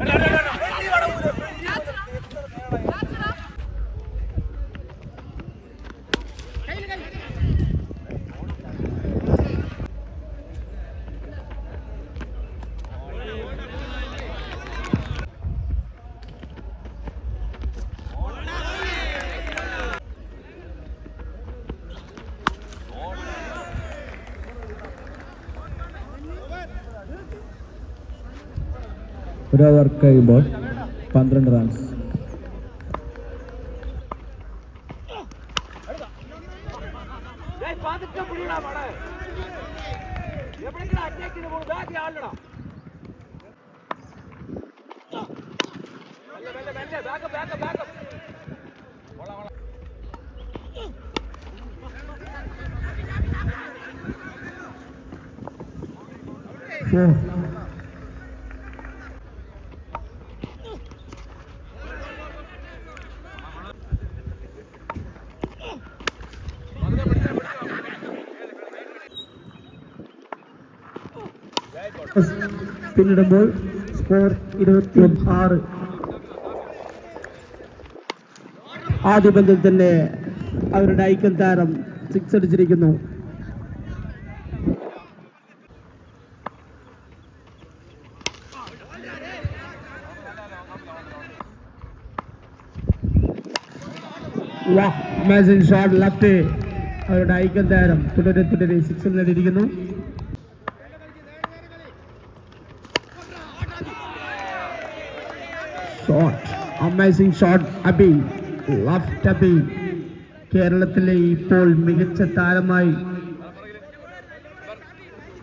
Runs டேய் ഒരു വർക്ക് കഴിയുമ്പോൾ പന്ത്രണ്ട് റൺസ് Yeah. പിന്നിടുമ്പോൾ സ്കോർ ഇരുപത്തി ആറ് ആദ്യ പന്തിൽ തന്നെ അവരുടെ ഐക്യം താരം സിക്സ് അടിച്ചിരിക്കുന്നു. ഷോട്ട് അവരുടെ ഐക്യം താരം തുടരെ തുടരെ six നേടിയിരിക്കുന്നു shot amazing shot Abi. Left Abi. കേരളത്തിലെ ഇപ്പോൾ മികച്ച താരമായി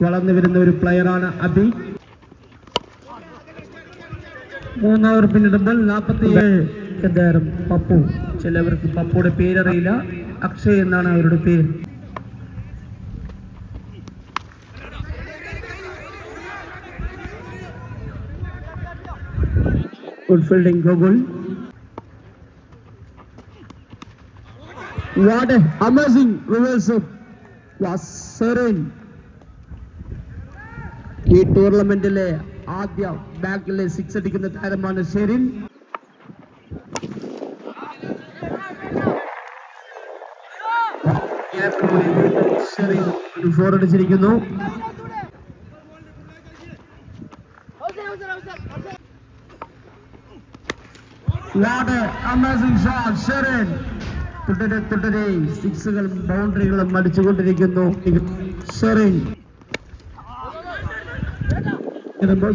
വളർന്നു വരുന്ന ഒരു പ്ലെയറാണ് അബി. മൂന്നവർ പിന്നിടുമ്പോൾ നാൽപ്പത്തി ഏഴ് താരം പപ്പു. ചിലവർക്ക് പപ്പുടെ പേരറിയില്ല. അക്ഷയ് എന്നാണ് അവരുടെ പേര്. Good fielding, Gogol. What amazing reversal. was serene. ഈ ടൂർണമെന്റിലെ ആദ്യ ബാക്കിലെ സിക്സ് അടിക്കുന്ന താരമാണ് ഷെറിൻ ഒരു ഫോർ അടിച്ചിരിക്കുന്നു What a amazing shot, തുടരെ തുടരെ. സിക്സുകളും ബൗണ്ടറികളും അടിച്ചുകൊണ്ടിരിക്കുന്നു.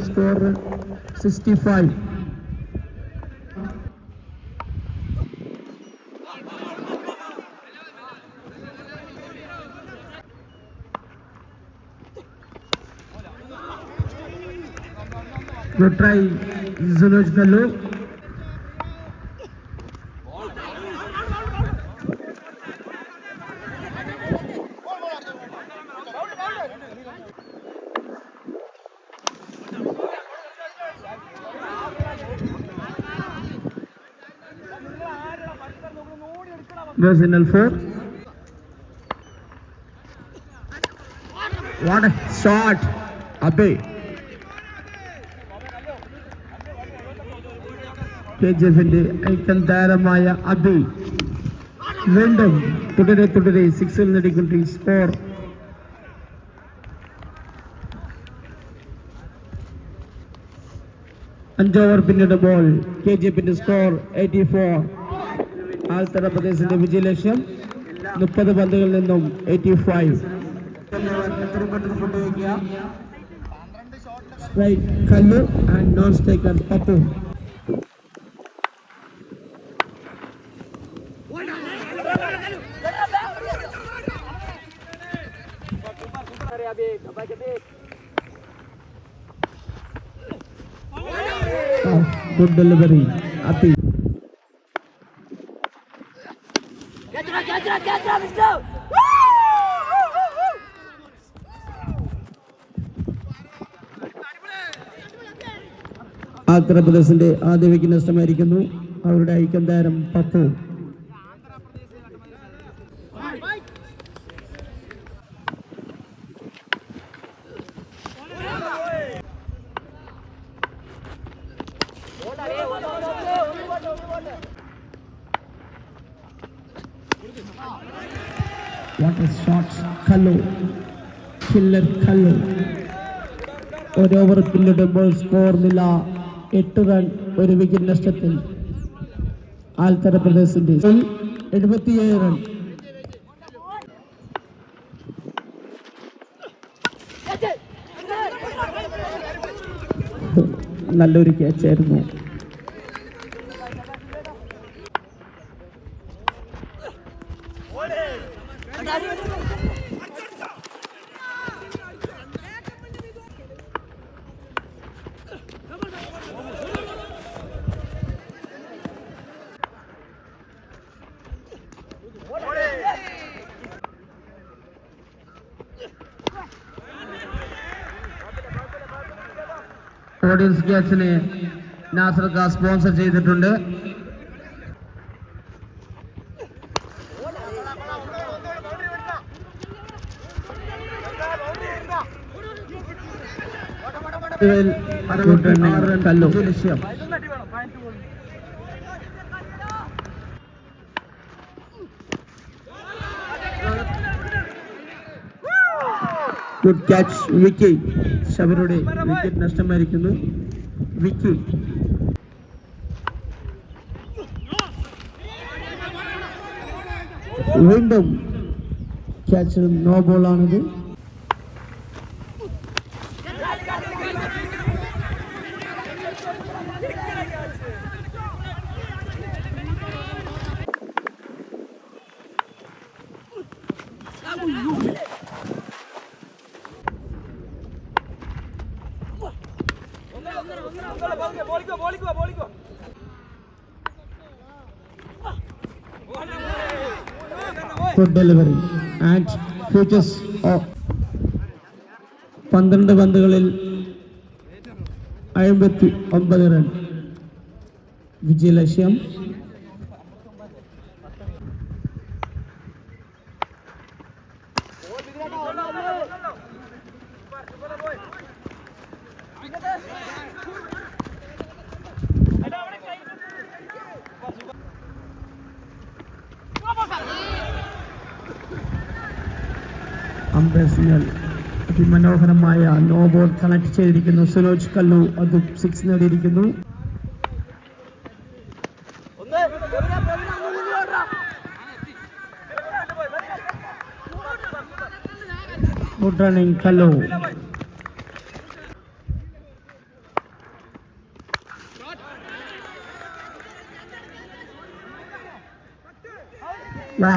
Score sixty five Good try, Zuloj Gallo. Goes in L4. What a shot! Abe. K G എഫിന്റെ ഐക്കൻ താരമായ അബി വീണ്ടും തുടരെ തുടരെ സിക്സിൽ നേടിക്കൊണ്ട് സ്കോർ അഞ്ചോവർ പിന്നിടുമ്പോൾ കെ ജി എഫിന്റെ score eighty four Altera Pradesh in the Vigilation, Nupada Bandil eighty five. Right, Kalu and non staker Papu. Good delivery. Happy. It, catch go! ആന്ധ്രാപ്രദേശിന്റെ ആദ്യ വിക്കറ്റ് നഷ്ടമായിരിക്കുന്നു അവരുടെ ഐക്യം താരം Pappu water shots Kallu killer Kallu ഒരു over പിന്നിടുമ്പോൾ score നില എട്ട് റൺ ഒരു വിക്കറ്റ് നഷ്ടത്തിൽ. ആൽത്തരപ്രദേശിന്റെ എഴുപത്തിയേഴ് റൺ നല്ലൊരു ക്യാച്ചായിരുന്നു ഓഡിയൻസ് ക്യാച്ചിനെ നാസർ ഖാൻ സ്പോൺസർ ചെയ്തിട്ടുണ്ട് കല്ലു. ഗുഡ് ക്യാച്ച് വിക്കി ശബരുടെ വിക്കറ്റ് നഷ്ടമായിരിക്കുന്നു. വിക്കി വീണ്ടും ക്യാച്ച് നോ ബോളാണിത് ബോളിക്കോ ബോളിക്കോ ആൻഡ് ഫ്യൂച്ചേഴ്സ് ഓഫ് പന്ത്രണ്ട് പന്തുകളിൽ അമ്പത്തി ഒമ്പത് റൺ വിജയലക്ഷ്യം അംബേസിനൽ അതിമനോഹരമായ നോ ബോൾ കണക്ട് ചെയ്തിരിക്കുന്നു. സുലോജ് കല്ലു അത് സിക്സ് നേടിയിരിക്കുന്നു. Good running Kallu. വാ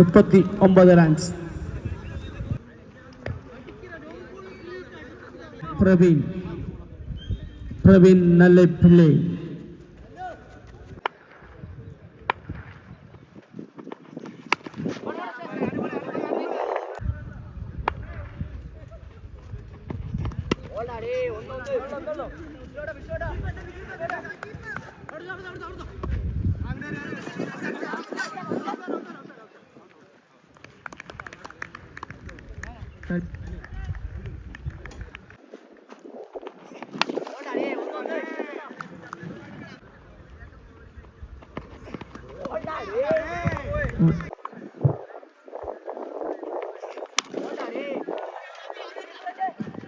முப்பத்தி ஒன்பது ரன்ஸ் பிரவீன். பிரவீன் நல்ல பிள்ளை start.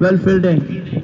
Well filled in.